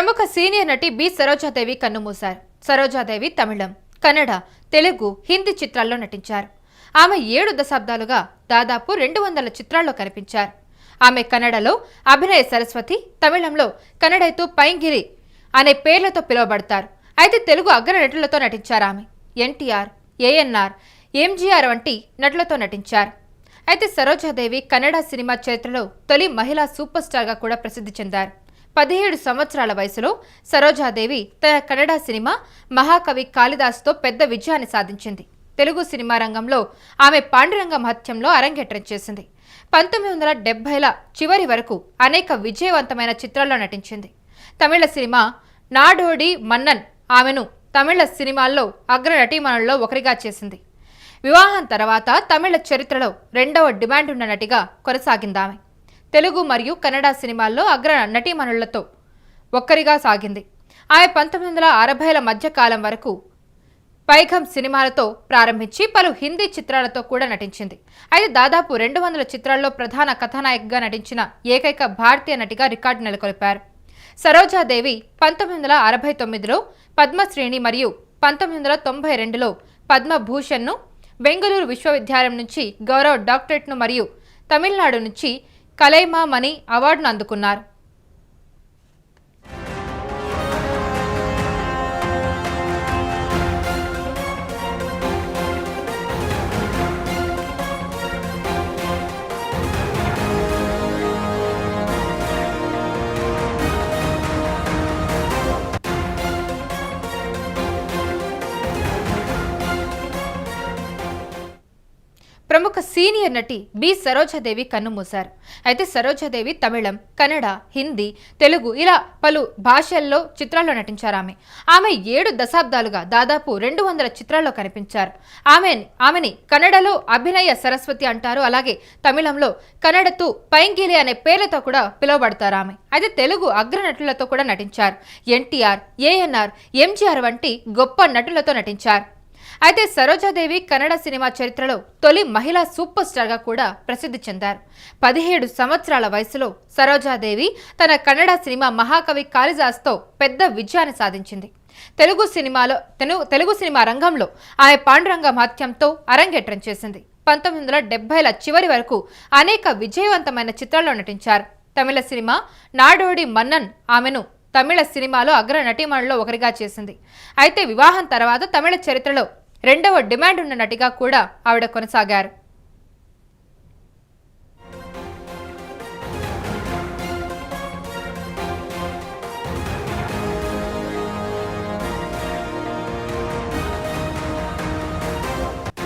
ప్రముఖ సీనియర్ నటి బి. సరోజాదేవి కన్నుమూశారు. సరోజాదేవి తమిళం కన్నడ తెలుగు హిందీ చిత్రాల్లో నటించారు. ఆమె ఏడు దశాబ్దాలుగా దాదాపు రెండు వందల చిత్రాల్లో కనిపించారు. ఆమె కన్నడలో అభినయ సరస్వతి తమిళంలో కన్నడైతు పైంగిరి అనే పేర్లతో పిలువబడతారు. అయితే తెలుగు అగ్ర నటులతో నటించారు ఆమె. ఎన్టీఆర్ ఏఎన్ఆర్ ఎంజీఆర్ వంటి నటులతో నటించారు. అయితే సరోజాదేవి కన్నడ సినిమా చరిత్రలో తొలి మహిళా సూపర్ స్టార్గా కూడా ప్రసిద్ధి చెందారు. పదిహేడు సంవత్సరాల వయసులో సరోజాదేవి తన కన్నడ సినిమా మహాకవి కాళిదాస్తో పెద్ద విజయాన్ని సాధించింది. తెలుగు సినిమా రంగంలో ఆమె పాండురంగ మహత్యంలో అరంగేట్రం చేసింది. పంతొమ్మిది వందల డెబ్బైల చివరి వరకు అనేక విజయవంతమైన చిత్రాల్లో నటించింది. తమిళ సినిమా నాడోడి మన్నన్ ఆమెను తమిళ సినిమాల్లో అగ్ర నటీమణుల్లో ఒకరిగా చేసింది. వివాహం తర్వాత తమిళ చరిత్రలో రెండవ డిమాండ్ ఉన్న నటిగా కొనసాగింది ఆమె. తెలుగు మరియు కన్నడ సినిమాల్లో అగ్ర నటీమణులతో ఒక్కరిగా సాగింది. ఆమె పంతొమ్మిది వందల అరవైల మధ్య కాలం వరకు పైఘం సినిమాలతో ప్రారంభించి పలు హిందీ చిత్రాలతో కూడా నటించింది. అయితే దాదాపు రెండు వందల చిత్రాల్లో ప్రధాన కథానాయకగా నటించిన ఏకైక భారతీయ నటిగా రికార్డు నెలకొల్పారు. సరోజాదేవి పంతొమ్మిది వందల అరవై తొమ్మిదిలో పద్మశ్రేణి మరియు పంతొమ్మిది వందల తొంభై రెండులో పద్మభూషణ్ను బెంగళూరు విశ్వవిద్యాలయం నుంచి గౌరవ డాక్టరేట్ను మరియు తమిళనాడు నుంచి కలైమా మణి అవార్డును అందుకున్నారు. ప్రముఖ సీనియర్ నటి బి సరోజాదేవి కన్నుమూశారు అయితే సరోజాదేవి తమిళం కన్నడ హిందీ తెలుగు ఇలా పలు భాషల్లో చిత్రాల్లో నటించారు ఆమె ఆమె ఏడు దశాబ్దాలుగా దాదాపు రెండు వందల చిత్రాల్లో కనిపించారు. ఆమె ఆమెని కన్నడలో అభినయ సరస్వతి అంటారు. అలాగే తమిళంలో కన్నడతు పైంగిలి అనే పేర్లతో కూడా పిలువబడతారు ఆమె అయితే తెలుగు అగ్ర నటులతో కూడా నటించారు. ఎన్టీఆర్ ఏఎన్ఆర్ ఎంజీఆర్ వంటి గొప్ప నటులతో నటించారు. అయితే సరోజాదేవి కన్నడ సినిమా చరిత్రలో తొలి మహిళా సూపర్ స్టార్గా కూడా ప్రసిద్ధి చెందారు. పదిహేడు సంవత్సరాల వయసులో సరోజాదేవి తన కన్నడ సినిమా మహాకవి కాళిదాస్తో పెద్ద విజయాన్ని సాధించింది. తెలుగు సినిమాలో తెలుగు సినిమా రంగంలో ఆమె పాండురంగ మాధ్యంతో అరంగేట్రం చేసింది. పంతొమ్మిది వందల డెబ్బైల చివరి వరకు అనేక విజయవంతమైన చిత్రాల్లో నటించారు. తమిళ సినిమా నాడోడి మన్నన్ ఆమెను తమిళ సినిమాలో అగ్ర నటీమణుల్లో ఒకరిగా చేసింది. అయితే వివాహం తర్వాత తమిళ చరిత్రలో రెండవ డిమాండ్ ఉన్న నటిగా కూడా ఆవిడ కొనసాగారు.